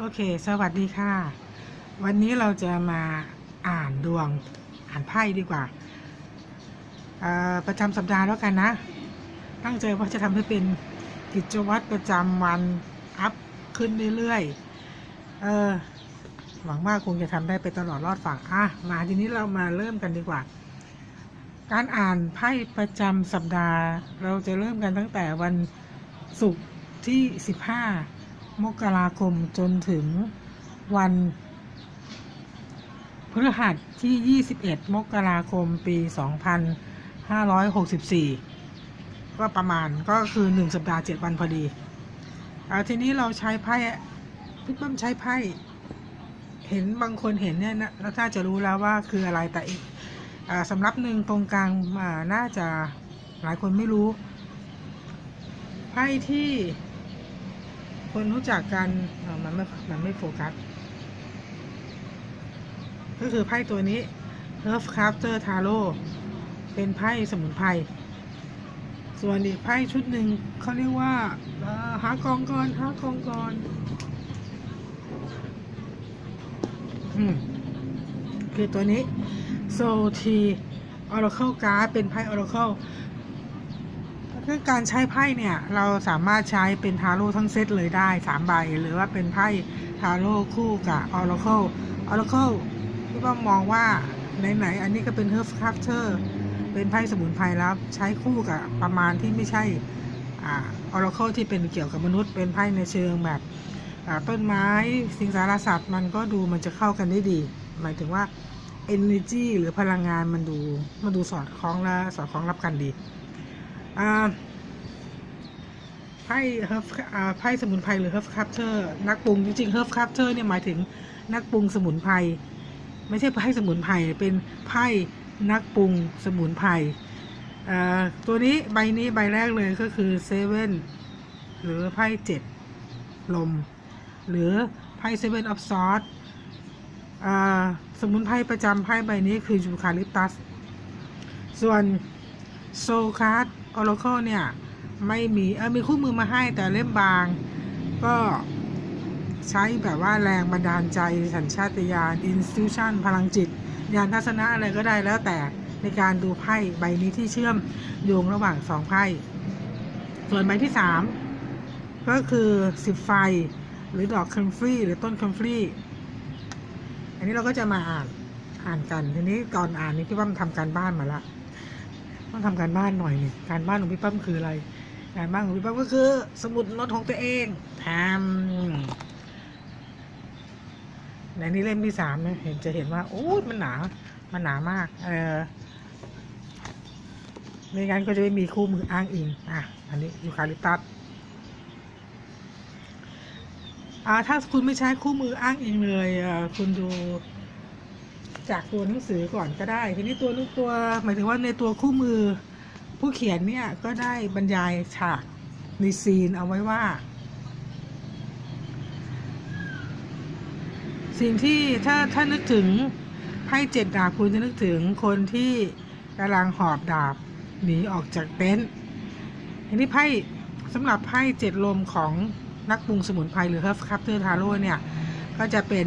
โอเค สวัสดีค่ะ วันนี้เราจะมาอ่านดวงอ่านไพ่ดีกว่า ประจำสัปดาห์แล้วกันนะ ตั้งใจว่าจะทำให้เป็นกิจวัตรประจำวันอัพขึ้นเรื่อยๆเออหวังว่าคงจะทำได้ไปตลอดรอดฝั่งอะมาทีนี้เรามาเริ่มกันดีกว่า การอ่านไพ่ประจำสัปดาห์ เราจะเริ่มกันตั้งแต่วันศุกร์ที่ 15 มกราคมจนถึงวันพฤหัสที่ 21 มกราคม ปี 2564 ก็ประมาณก็คือ 1 สัปดาห์ 7 วันพอดีเอาทีนี้เราใช้ไพ่พี่เปิ้มใช้ไพ่เห็นบางคนเห็นเนี่ยนะแล้วน่าจะรู้แล้วว่าคืออะไรแต่อีกสำหรับหนึ่งตรงกลางน่าจะหลายคนไม่รู้ ไพ่ที่ คนรู้จักกันมันไม่มันไม่โฟกัส ก็คือไพ่ตัวนี้ Herf Crafter Tarot เป็นไพ่สมุนไพร ส่วนอีกไพ่ชุดหนึ่งเขาเรียกว่าหากองกรหากองกรอืมคือตัวนี้ โซทีออร์เคิลการ์ดเป็นไพ่ออร์เคิล คือการใช้ไพ่เนี่ย เราสามารถใช้เป็นทาโร่ทั้งเซตเลยได้สามใบหรือว่าเป็นไพ่ทาโร่คู่กับออร์เคิลออร์เคิลที่ว่ามองว่าไหนๆอันนี้ก็เป็นเฮิร์ฟคราฟเตอร์เป็นไพ่สมุนไพรแล้วใช้คู่กับประมาณที่ไม่ใช่อออร์เคิลที่เป็นเกี่ยวกับมนุษย์เป็นไพ่ในเชิงแบบต้นไม้สิ่งสารสัตว์มันก็ดูมันจะเข้ากันได้ดี หมายถึงว่า energy หรือพลังงานมันดูมันดูสอดคล้องและสอดคล้องรับกันดี ไพ่เฮิร์ฟไพ่สมุนไพรหรือเฮิร์ฟคัพเตอร์นักปรุงจริงๆเฮิร์ฟคัพเตอร์เนี่ยหมายถึงนักปรุงสมุนไพรไม่ใช่ไพ่สมุนไพรเป็นไพ่นักปรุงสมุนไพรตัวนี้ใบนี้ใบแรกเลยก็คือเซเว่นหรือไพ่เจ็ดลม หรือไพ่เซเว่นออฟซอสสมุนไพรประจำไพ่ใบนี้คือยูคาลิปตัส ส่วนโซคาร์ ออร์เคิลเนี่ย ไม่มีเออมีคู่มือมาให้แต่เล่มบาง ก็ใช้แบบว่าแรงบันดาลใจสัญชาตญาณอินสติ t ชันพลังจิตยานทัศนะอะไรก็ได้แล้วแต่ในการดูไพ่ใบนี้ที่เชื่อมโยงระหว่างสองไพ่ ส่วนใบที่สามก็คือสิบไฟ หรือดอกคัมฟรีหรือต้นคัมฟรีอันนี้เราก็จะมาอ่านอ่านกัน ทีนี้ก่อนอ่านนี่พี่ปั้มทำการบ้านมาละ ต้องทำการบ้านหน่อยหนึ่งการบ้านของพี่ปั้มคืออะไร การบ้านของพี่ปั้มก็คือ สมุดโน้ตของตัวเองทำในนี้เล่มที่สามนะเห็นจะเห็นว่าโอ้ยมันหนามันหนามาก เออไม่งั้นก็จะไม่มีคู่มืออ้างอิงอะอันนี้ยูคาลิปตัสอ่าถ้าคุณไม่ใช้คู่มืออ้างอิงเลยอ่าคุณดู จากตัวหนังสือก่อนก็ได้ ทีนี้ตัวตัวหมายถึงว่าในตัวคู่มือ ผู้เขียนเนี่ยก็ได้บรรยายฉากในซีนเอาไว้ว่าสิ่งที่ถ้าถ้านึกถึงไพ่เจ็ดดาบคุณจะนึกถึงคนที่กำลังหอบดาบหนีออกจากเต็นท์ทีนี้ไพ่สำหรับไพ่เจ็ดลมของนักปรุงสมุนไพรหรือ Herb Captor Taro เนี่ย ก็จะเป็น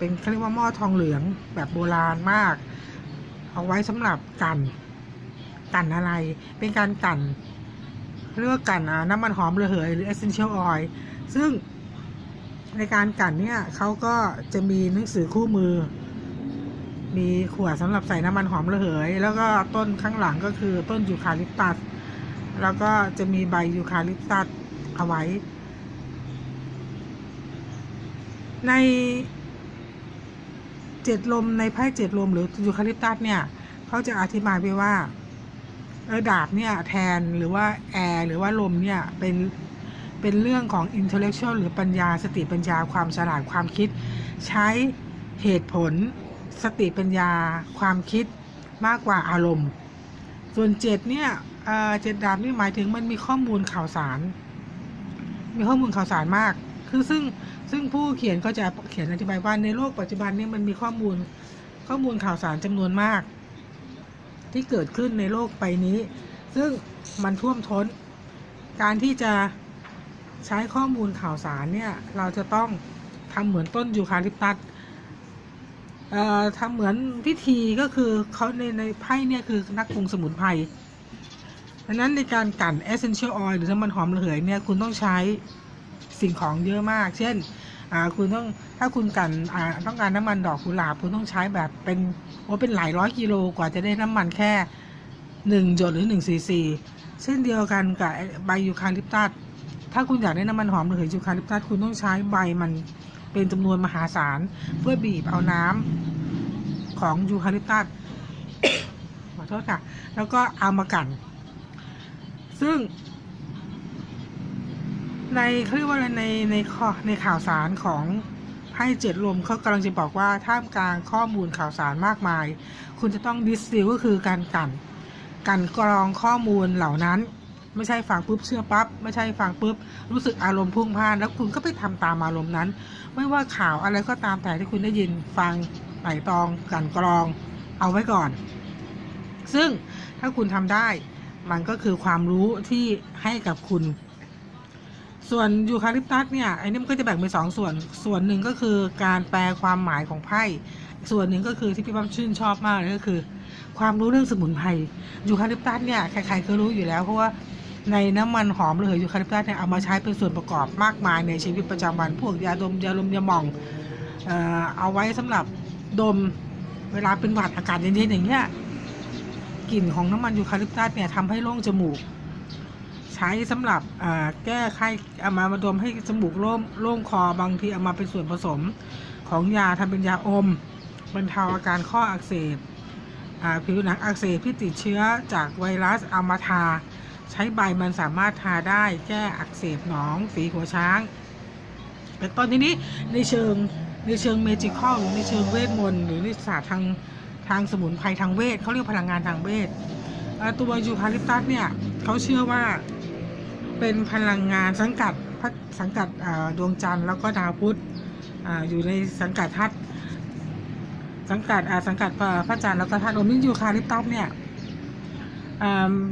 เป็นเขาเรียกว่าหม้อทองเหลืองแบบโบราณมาก เอาไว้สำหรับกันกันอะไร เป็นการกันเรียกว่ากันน้ำมันหอมระเหยหรือ essential oil ซึ่งในการกันเนี่ยเขาก็จะมีหนังสือคู่มือ มีขวดสำหรับใส่น้ำมันหอมระเหย แล้วก็ต้นข้างหลังก็คือต้นยูคาลิปตัส แล้วก็จะมีใบยูคาลิปตัสเอาไว้ ใน เจ็ดลมในไพ่เจ็ดลมหรือยูคาลิปตัสเนี่ยเขาจะอธิบายไว้ว่าเออดาบเนี่ยแทนหรือว่าแอร์หรือว่าลมเนี่ยเป็นเป็นเรื่องของ intellectual หรือปัญญาสติปัญญาความฉลาดความคิด ใช้เหตุผล สติปัญญาความคิดมากกว่าอารมณ์ ส่วนเจ็ดเนี่ยเออเจ็ดดาบนี่หมายถึงมันมีข้อมูลข่าวสาร มีข้อมูลข่าวสารมาก คือซึ่ง ซึ่งผู้เขียนก็จะเขียนอธิบายว่าในโลกปัจจุบันนี้มันมีข้อมูลข้อมูลข่าวสารจำนวนมาก ที่เกิดขึ้นในโลกใบนี้ ซึ่งมันท่วมท้น การที่จะใช้ข้อมูลข่าวสารเนี่ยเราจะต้องทำเหมือนต้นยูคาลิปตัสเอ่อทำเหมือนพิธีก็คือเขาในในไพ่เนี่ยคือนักปรุงสมุนไพรดังนั้นในการกั่น essential oil หรือน้ำมันหอมระเหยเนี่ยคุณต้องใช้สิ่งของเยอะมาก เช่น คุณต้องถ้าคุณกันต้องการน้ำมันดอกกุหลาบคุณต้องใช้แบบเป็นโอ้เป็นหลายร้อยกิโลกว่าจะได้น้ำมันแค่หนึ่งหยดหรือหนึ่งซีซีเช่นเดียวกันกับใบยูคาลิปตัสถ้าคุณอยากได้น้ำมันหอมหระเหยยูคาลิปตัสคุณต้องใช้ใบมันเป็นจำนวนมหาศาล เพื่อบีบเอาน้ำของยูคาลิปตัสขอโทษค่ะ แล้วก็เอามากัน ซึ่ง ในเขาเรียกว่าอะไรในในข้อในข่าวสารของไพ่เจ็ดลมเขากำลังจะบอกว่าท่ามกลางข้อมูลข่าวสารมากมาย คุณจะต้องดิสติลก็คือการกันกันกรองข้อมูลเหล่านั้น ไม่ใช่ฟังปุ๊บเชื่อปั๊บไม่ใช่ฟังปุ๊บรู้สึกอารมณ์พุ่งพ่าน แล้วคุณก็ไปทำตามอารมณ์นั้น ไม่ว่าข่าวอะไรก็ตามแต่ที่คุณได้ยินฟังไต่ตองกันกรองเอาไว้ก่อน ซึ่งถ้าคุณทำได้มันก็คือความรู้ที่ให้กับคุณ ส่วนยูคาลิปตัสเนี่ยไอ้นี่มันก็จะแบ่งเป็นสองส่วน ส่วนหนึ่งก็คือการแปลความหมายของไพ่ ส่วนหนึ่งก็คือที่พี่ปั๊มชื่นชอบมากเลยก็คือ ความรู้เรื่องสมุนไพรยูคาลิปตัสเนี่ยใครๆก็รู้อยู่แล้วเพราะว่าในน้ำมันหอมระเหยยูคาลิปตัสเนี่ยเอามาใช้เป็นส่วนประกอบมากมายในชีวิตประจำวันพวกยาดมยาลมยาหม่องเออเอาไว้สำหรับดมเวลาเป็นหวัดอากาศเย็นๆอย่างเงี้ยกลิ่นของน้ำมันยูคาลิปตัสเนี่ยทำให้โล่งจมูก ใช้สำหรับแก้ไข้เอามามาดมให้จมูกโล่งโล่งคอบางทีเอามาเป็นส่วนผสมของยาทำเป็นยาอมบรรเทาอาการข้ออักเสบผิวหนังอักเสบที่ติดเชื้อจากไวรัสเอามาทา ใช้ใบมันสามารถทาได้แก้อักเสบหนองฝีหัวช้างเป็นต้นทีนี้ในเชิงในเชิงเมจิคอลหรือในเชิงเวทมนต์หรือในศาสตร์ทางทางสมุนไพรทางเวทเขาเรียกพลังงานทางเวทตัวยูคาลิปตัสเนี่ยเขาเชื่อว่า เป็นพลังงานสังกัดพระสังกัดดวงจันทร์แล้วก็ดาวพุธออยู่ในสังกัดธาตุสังกัดสังกัดพระจันทร์แล้วก็ธาตุลมนี่ยูคาลิปตัสเนี่ย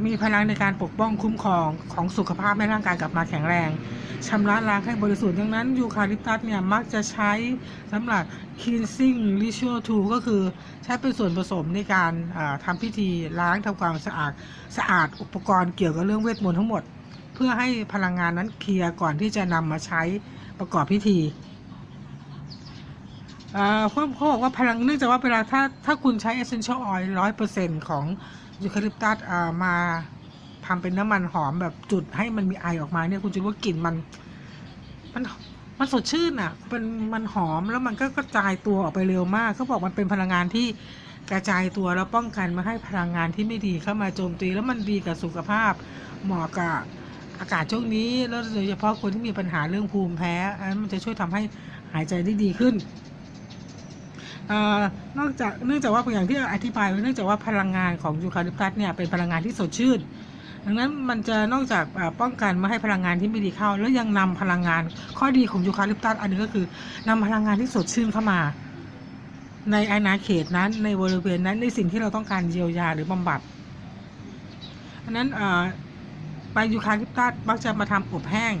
มีพลังในการปกป้องคุ้มครองของสุขภาพให้ร่างกายกลับมาแข็งแรงชำระล้างให้บริสุทธิ์ดังนั้นยูคาลิปตัสเนี่ยมักจะใช้สำหรับ cleansing ritual tool ก็คือใช้เป็นส่วนผสมในการาทำพิธีล้างทำความสะอาดสะอาดอุปกรณ์เกี่ยวกับเรื่องเวทมนต์ทั้งหมด พื่อให้พลังงานนั้นเคลียร์ก่อนที่จะนำมาใช้ประกอบพิธีเขาเขาบอกว่าพลังเนื่องจากว่าเวลาถ้าถ้าคุณใช้ essential oil ร้อยเปอร์เซ็นของยูคาลิปตัสมาทำเป็นน้ำมันหอมแบบจุดให้มันมีไอออกมาเนี่ยคุณจะรู้ว่ากลิ่นมัน มันมันสดชื่นอะเป็นมันหอมแล้วมันก็กระจายตัวออกไปเร็วมากเขาบอกมันเป็นพลังงานที่กระจายตัวแล้วป้องกันไม่ให้พลังงานที่ไม่ดีเข้ามาโจมตี แล้วมันดีกับสุขภาพเหมาะกับ อากาศช่วงนี้แล้วโดยเฉพาะคนที่มีปัญหาเรื่องภูมิแพ้อันนั้นมันจะช่วยทำให้หายใจได้ดีขึ้นอนอกจากเนื่องจากว่าอย่างที่อธิบายเนื่องจากว่าพลังงานของยูคาลิปตัสเนี่ยเป็นพลังงานที่สดชื่น ดังนั้นมันจะนอกจากป้องกันไม่ให้พลังงานที่ไม่ดีเข้า แล้วยังนำพลังงานข้อดีของยูคาลิปตัสอันนึงก็คือนำพลังงานที่สดชื่นเข้ามา ในอาณาเขตนั้นในบริเวณนั้นในสิ่งที่เราต้องการเยียวยาหรือบำบัดอันนั้นอ่า ใบยูคาลิปตัสมักจะมาทำอบแห้ง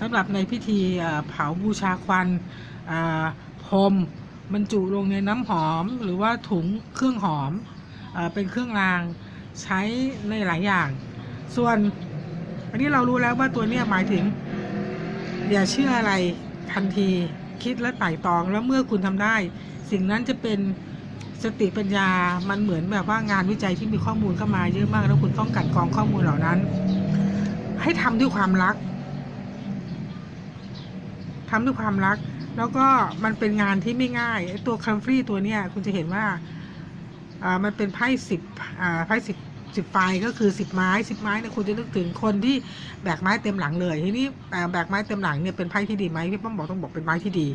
สำหรับในพิธีเผาบูชาควันพรมบรรจุลงในน้ำหอม หรือว่าถุงเครื่องหอมเอเป็นเครื่องรางใช้ในหลายอย่าง ส่วนอันนี้เรารู้แล้วว่าตัวเนี้หมายถึง อย่าเชื่ออะไรทันทีคิดและไต่ตองแล้วเมื่อคุณทำได้ สิ่งนั้นจะเป็นสติปัญญามันเหมือนแบบว่างานวิจัยที่มีข้อมูลเข้ามาเยอะมาก แล้วคุณต้องกันกรองข้อมูลเหล่านั้น ให้ทำด้วยความรักทำด้วยความรัก แล้วก็มันเป็นงานที่ไม่ง่ายไอตัวคัมฟรีตัวเนี้ยคุณจะเห็นว่าอ่ามันเป็นไพ่สิบอ่าไพ่สิบสิบไฟก็คือสิบไม้สิบไม้เนี่ยคุณจะนึกถึงคนที่แบกไม้เต็มหลังเลยทีนี้แบกไม้เต็มหลังเนี่ยเป็นไพ่ที่ดีไหมพี่ป้อมบอกต้องบอกเป็นไม้ที่ดี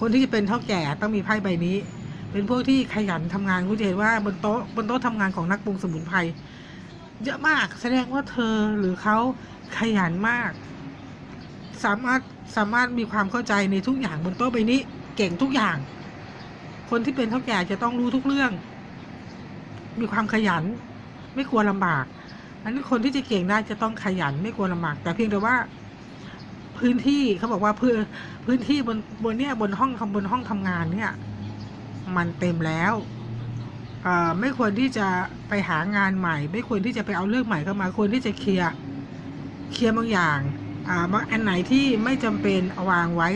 คนที่จะเป็นเท่าแก่ต้องมีไพ่ใบนี้ เป็นพวกที่ขยันทำงานคุณจะเห็นว่าบนโต๊ะบนโต๊ะทำงานของนักปรุงสมุนไพร เยอะมาก แสดงว่าเธอหรือเขาขยันมาก สามารถสามารถมีความเข้าใจในทุกอย่างบนโต๊ะใบนี้ เก่งทุกอย่าง คนที่เป็นเท่าแก่จะต้องรู้ทุกเรื่อง มีความขยัน ไม่กลัวลำบาก อันนั้คนที่จะเก่งได้จะต้องขยันไม่กลัวลำบาก แต่เพียงแต่ว่าพื้นที่เขาบอกว่าพื้นพื้นที่บนบนเนี้ยบนห้องทำบนห้องทำงานเนี่ย มันเต็มแล้ว ไม่ควรที่จะไปหางานใหม่ ไม่ควรที่จะไปเอาเรื่องใหม่เข้ามาควรที่จะเคลียร์เคลียร์บางอย่างบางอันไหนที่ไม่จำเป็นเอาวางไว้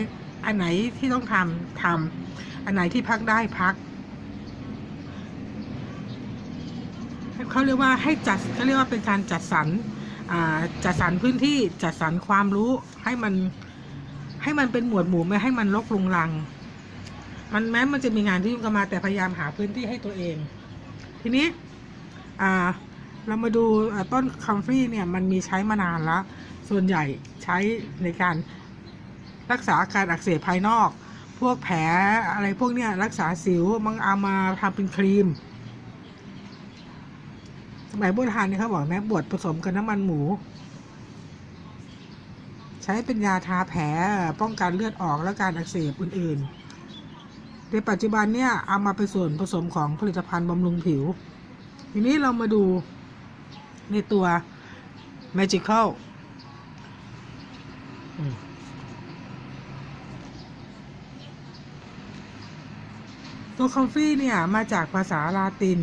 อันไหนที่ต้องทำทำอันไหนที่พักได้พักเขาเรียกว่าให้จัดเขาเรียกว่าเป็นการจัดสรรจัดสรรพื้นที่จัดสรรความรู้ให้มันให้มันเป็นหมวดหมู่ไม่ให้มันลกลุงลัง มันแม้มันจะมีงานที่ยุ่งกันมาแต่พยายามหาพื้นที่ให้ตัวเอง ทีนี้เรามาดูต้นคัมฟรีเนี่ยมันมีใช้มานานแล้ว ส่วนใหญ่ใช้ในการรักษาอาการอักเสบภายนอก พวกแผลอะไรพวกเนี้ยรักษาสิวบางเอามาทำเป็นครีม สมัยโบราณเนี่ยเขาบอกนะบดผสมกับน้ำมันหมู ใช้เป็นยาทาแผลป้องกันเลือดออกและการอักเสบอื่นๆ ในปัจจุบันเนี่ยเอามาเป็นส่วนผสมของผลิตภัณฑ์บำรุงผิว ทีนี้เรามาดูในตัว Magical ตัวคอฟฟี่เนี่ย มาจากภาษาลาติน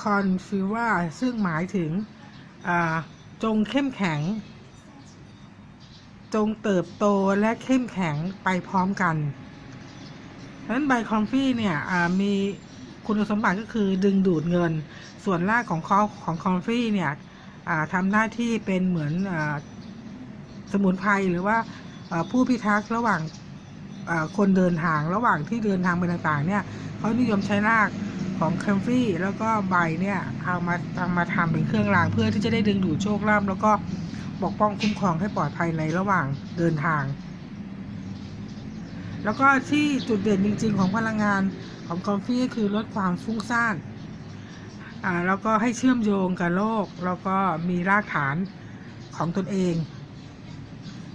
คอนฟิว่าซึ่งหมายถึงจงเข้มแข็ง จงเติบโตและเข้มแข็งไปพร้อมกันะนั้นใบคอมฟี่เนี่ยมีคุณสมบัติก็คือดึงดูดเงิน ส่วนรากของเขาของคอมฟี่เนี่ยอ่าทำหน้าที่เป็นเหมือนอสมุนไพรหรือว่าผู้พิทักษ์ระหว่างคนเดินทางระหว่างที่เดินทางไปต่างๆเนี่ยเขานิยมใช้รากของแคมฟี่แล้วก็ใบเนี่ยเอามาทำมาทำเป็นเครื่องรางเพื่อที่จะได้ดึงดูดโชคลาภแล้วก็ปกป้องคุ้มครองให้ปลอดภัยในระหว่างเดินทาง แล้วก็ที่จุดเด่นจริง ๆ ของพลังงานของคอฟฟี่ก็คือลดความฟุ้งซ่านอ่าแล้วก็ให้เชื่อมโยงกับโลก แล้วก็มีรากฐานของตนเอง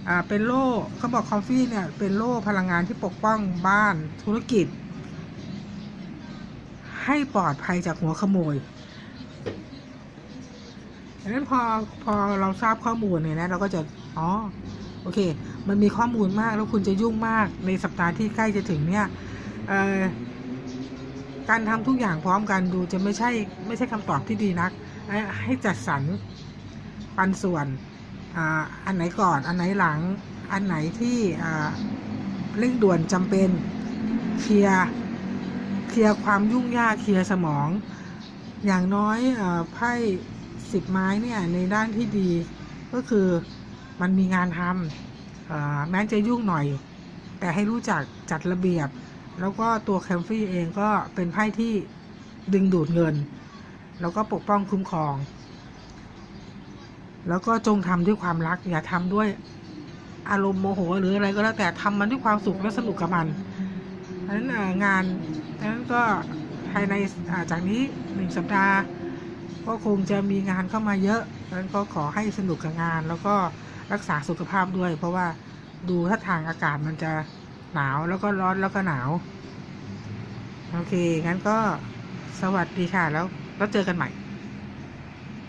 อ่าเป็นโล่เขาบอกคอฟฟี่เนี่ยเป็นโล่พลังงานที่ปกป้องบ้านธุรกิจ ให้ปลอดภัยจากหัวขโมยดังนั้นพอพอเราทราบข้อมูลเนี่ยนะเราก็จะ อ๋อ โอเค มันมีข้อมูลมากแล้วคุณจะยุ่งมากในสัปดาห์ที่ใกล้จะถึงเนี่ยการทำทุกอย่างพร้อมกันดูจะไม่ใช่ไม่ใช่คำตอบที่ดีนัก ให้จัดสรรปันส่วนอ,อันไหนก่อนอันไหนหลังอันไหนที่เร่งด่วนจำเป็นเคลียร์เคลียร์ความยุ่งยากเคลียร์สมอง อย่างน้อยไพ่สิบไม้เนี่ยในด้านที่ดีก็คือมันมีงานทำเอ่อ แม้จะยุ่งหน่อย แต่ให้รู้จักจัดระเบียบ แล้วก็ตัวแคมฟี่เองก็เป็นไพ่ที่ดึงดูดเงิน แล้วก็ปกป้องคุ้มครอง แล้วก็จงทำด้วยความรัก อย่าทำด้วยอารมณ์โมโหหรืออะไรก็แล้วแต่ทำมันด้วยความสุขและสนุกกับมันเพราะฉะนั้นงานดังนั้นก็ภายในจากนี้หนึ่งสัปดาห์ ก็คงจะมีงานเข้ามาเยอะดังนั้นก็ขอให้สนุกกับงานแล้วก็ รักษาสุขภาพด้วย เพราะว่าดูถ้าทางอากาศมันจะหนาวแล้วก็ร้อนแล้วก็หนาว โอเค งั้นก็สวัสดีค่ะ แล้วแล้วเจอกันใหม่